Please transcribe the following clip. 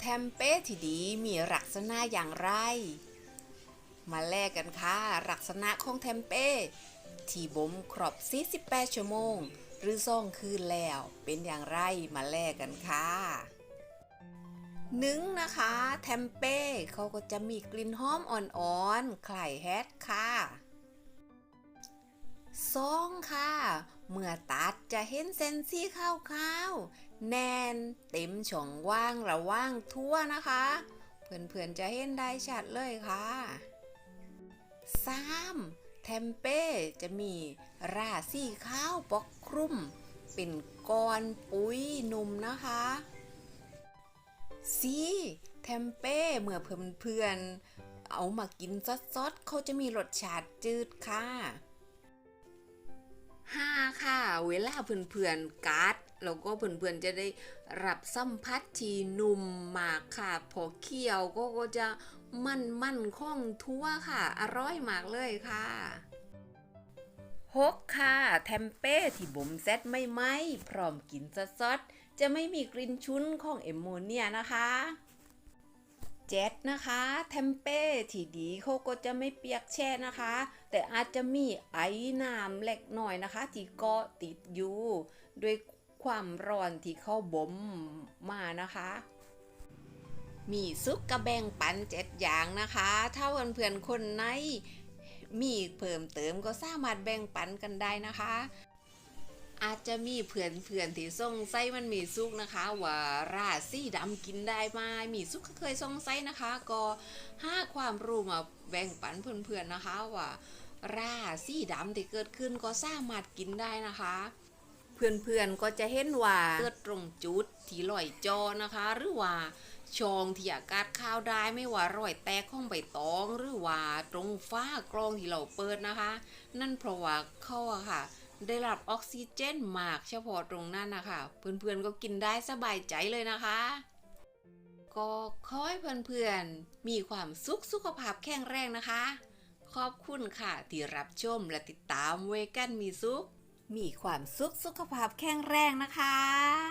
แทมเป้ที่ดีมีลักษณะอย่างไร มาแลกกันค่ะลักษณะของแทมเป้ที่บ่มครบ48ชั่วโมง หรือซ่องคืนแล้ว เป็นอย่างไรมาแลกกันค่ะหนึ่งนะคะแทมเป้เขาก็จะมีกลิ่นหอมอ่อนๆคล้ายแฮทค่ะสองค่ะ เมื่อตัดจะเห็นเส้นสีขาวๆ แน่นเต็มช่องว่างระว่างทั่วนะคะ เพื่อนๆจะเห็นได้ชัดเลยค่ะ 3. แทมเป้จะมีราสีข้าวปกคลุม เป็นก้อนปุ๋ยนุ่มนะคะ 4. แทมเป้เมื่อเพื่อนๆเอามากินซดๆเขาจะมีรสชาติจืดค่ะห้าค่ะ เวลาเพื่อนๆกัด แล้วก็เพื่อนๆจะได้รับสัมผัสที่นุ่มมากค่ะพอเคี่ยวก็ก็จะมันมันๆคล่องทั่วค่ะ อร่อยมากเลยค่ะหกค่ะแทมเป้ที่บ่มเซตไม่ไหมพร้อมกินซดๆจะไม่มีกลิ่นชุ้นของเอมโมเนียนะคะเจ็ดนะคะแทมเป้ที่ดีเขาก็จะไม่เปียกแช่นะคะ แต่อาจจะมีไอ้น้ำเล็กหน่อยนะคะ ที่เกาะติดอยู่ ด้วย ความร้อนที่เขาบ่มมานะคะ มีซุกกระแบงปันเจ็ดอย่างนะคะ ถ้าเพื่อนๆคนไหนมีเพิ่มเติมก็สามารถแบ่งปันกันได้นะคะ อาจจะมีเพื่อนเพื่อนๆที่ส่งไส้มันมีซุกนะคะ ว่าราซี่ดำกินได้ไหมมีซุกก็เคยส่งไส้นะคะ ก็ห้าความรู้มาแบ่งปันเพื่อนๆนะคะว่าราซี่ดำที่เกิดขึ้นก็สามารถกินได้นะคะ เพื่อนๆก็จะเห็นว่าเกิดตรงจุดที่ลอยจอนะคะ หรือว่าช่องที่อากาศข้าวได้ไม่ว่ารอยแตกของใบตอง หรือว่าตรงฝ้ากรองที่เราเปิดนะคะ นั่นเพราะว่าเขาอะค่ะ ได้รับออกซิเจนมากเฉพาะตรงนั้นนะคะเพื่อนๆก็กินได้สบายใจเลยนะคะ ก็ขอให้เพื่อนๆมีความสุขสุขภาพแข็งแรงนะคะ ขอบคุณค่ะที่รับชมและติดตามเวกันมีสุข มีความสุขสุขภาพแข็งแรงนะคะ